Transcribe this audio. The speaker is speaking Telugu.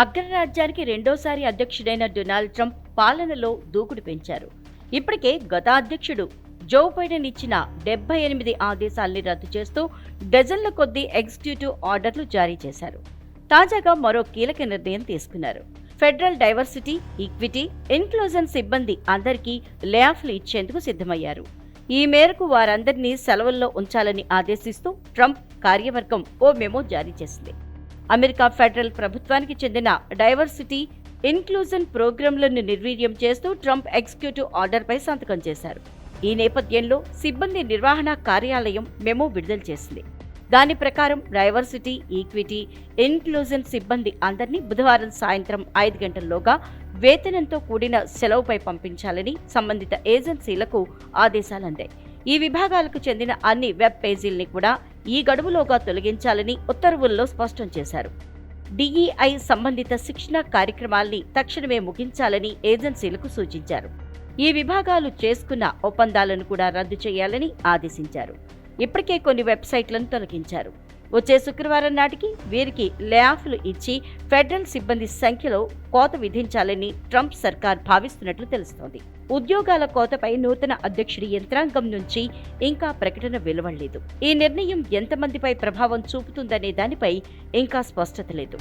అగ్రరాజ్యానికి రెండోసారి అధ్యక్షుడైన డొనాల్డ్ ట్రంప్ పాలనలో దూకుడు పెంచారు. ఇప్పటికే గత అధ్యక్షుడు జో బైడెన్ ఇచ్చిన డెబ్బై ఎనిమిది ఆదేశాల్ని రద్దు చేస్తూ డజన్ల కొద్దీ ఎగ్జిక్యూటివ్ ఆర్డర్లు జారీ చేశారు. తాజాగా మరో కీలక నిర్ణయం తీసుకున్నారు. ఫెడరల్ డైవర్సిటీ ఈక్విటీ ఇన్క్లూజన్ సిబ్బంది అందరికీ లేఆఫ్లు ఇచ్చేందుకు సిద్ధమయ్యారు. ఈ మేరకు వారందరినీ సెలవుల్లో ఉంచాలని ఆదేశిస్తూ ట్రంప్ కార్యవర్గం ఓ మెమో జారీ చేసింది. అమెరికా ఫెడరల్ ప్రభుత్వానికి చెందిన డైవర్సిటీ ఇన్క్లూజన్ ప్రోగ్రాంలను నిర్వీర్యం చేస్తూ ట్రంప్ ఎగ్జిక్యూటివ్ ఆర్డర్పై సంతకం చేశారు. ఈ నేపథ్యంలో సిబ్బంది నిర్వహణ కార్యాలయం మెమో విడుదల చేసింది. దాని ప్రకారం డైవర్సిటీ ఈక్విటీ ఇన్క్లూజన్ సిబ్బంది అందరినీ బుధవారం సాయంత్రం ఐదు గంటల్లోగా వేతనంతో కూడిన సెలవుపై పంపించాలని సంబంధిత ఏజెన్సీలకు ఆదేశాలు అందాయి ఈ విభాగాలకు చెందిన అన్ని వెబ్ పేజీల్ని కూడా ఈ గడువులోగా తొలగించాలని ఉత్తర్వుల్లో స్పష్టం చేశారు. డిఈఐ సంబంధిత శిక్షణ కార్యక్రమాల్ని తక్షణమే ముగించాలని ఏజెన్సీలకు సూచించారు. ఈ విభాగాలు చేసుకున్న ఒప్పందాలను కూడా రద్దు చేయాలని ఆదేశించారు. ఇప్పటికే కొన్ని వెబ్సైట్లను తొలగించారు. వచ్చే శుక్రవారం నాటికి వీరికి లేఆఫ్లు ఇచ్చి ఫెడరల్ సిబ్బంది సంఖ్యలో కోత విధించాలని ట్రంప్ సర్కార్ భావిస్తున్నట్లు తెలుస్తోంది. ఉద్యోగాల కోతపై నూతన అధ్యక్షుడి యంత్రాంగం నుంచి ఇంకా ప్రకటన వెలువడలేదు. ఈ నిర్ణయం ఎంతమందిపై ప్రభావం చూపుతుందనే దానిపై ఇంకా స్పష్టత లేదు.